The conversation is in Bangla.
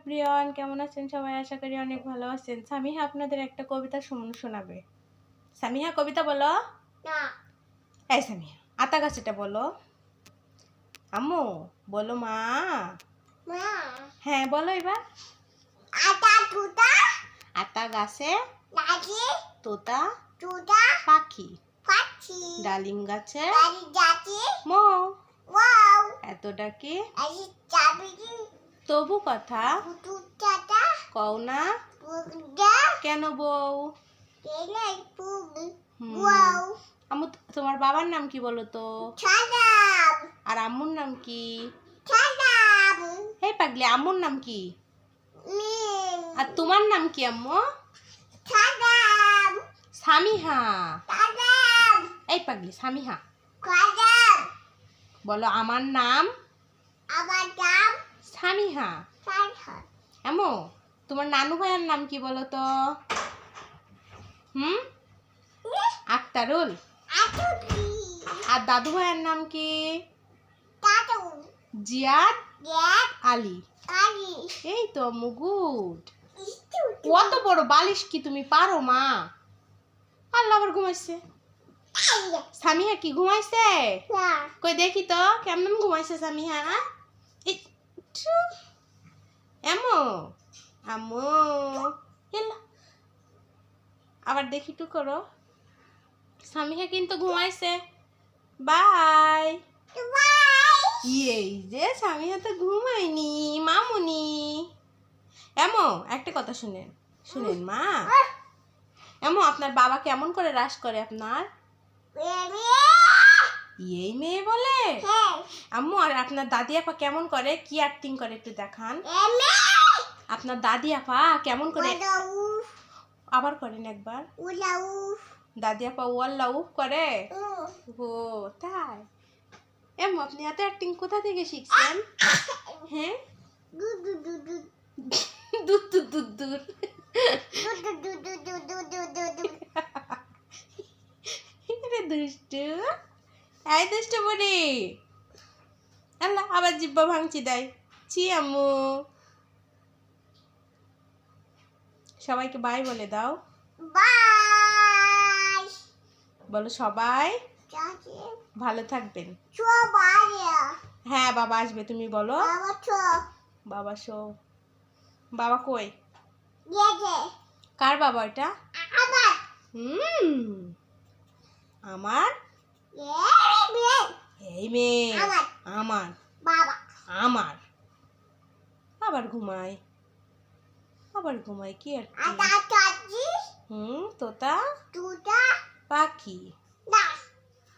এভরিওয়ান কেমন আছেন সবাই? আশা করি অনেক ভালো আছেন। সামিহা আপনাদের একটা কবিতা শুন- শোনাবে। সামিহা কবিতা বলো। না। এই সামিহা আতা গাছটা বলো। আম্মু বলো মা। মা। হ্যাঁ বলো এবার। আতা তুতা। আতা গাছে। লাগি তোতা। তুতা। পাখি। পাচ্ছি ডালিম গাছে। দাদি যাচ্ছি মৌ। ওয়াও এত ডাকে আজি চাবি তবু কথা কও না। কেন বউ? আম্মু তোমার বাবার নাম কি বলো তো? আর আম্মুর নাম কি? হে পাগলি আম্মুর নাম কি? আর তোমার নাম কি আম্মু? সামিহা। এই পাগলি সামিহা। বলো আমার নাম? আমার নাম সামিহা এমো তোমার নানু ভাইয়ের নাম কি বলো তো হুম আক্তারুল। আর দাদু ভাইয়ের নাম কি? জিয়াদ আলী। এই তো ইস্তু কত বড় বালিশ কি তুমি পারো মা? আল্লাহ আবার ঘুমাইছে। সামিহা কি ঘুমাইছে? কই দেখি তো কেমন ঘুমাইছে সামিহা একটু এমো আমো আবার দেখি একটু করো। সামিহা কিন্তু ঘুমাইছে। বাই। বাই এই যে সামিহা তো ঘুমায়নি মামুনি। এমো একটা কথা শুনেন শুনেন মা। এমো আপনার বাবা কেমন করে রাস করে আপনার? এই মেয়ে বলে? আম্মু আর আপনার দাদি আপা কেমন করে? কি অ্যাক্টিং করে একটু দেখান। আপনার দাদি আপা কেমন করে আবার করেন একবার দাদি আপা ওয়াল্লা উফ করে ও তাই এম আপনি এত অ্যাক্টিং কোথা থেকে শিখছেন হ্যাঁ দুধ দুধ দুধ দুধ দুষ্টু এই আল্লাহ আবার জিব্বা ভাঙছি দেয় ছি আম্মু সবাইকে বাই বলে দাও। বাই বলো সবাই ভালো থাকবেন। হ্যাঁ বাবা আসবে তুমি বলো। বাবা শো বাবা কই? কার বাবা এটা হুম আমার? এই মেয়ে। আমার। আমার। বাবা। আমার। আবার ঘুমায়। আবার ঘুমায় কি আর হুম তোতা? পাখি?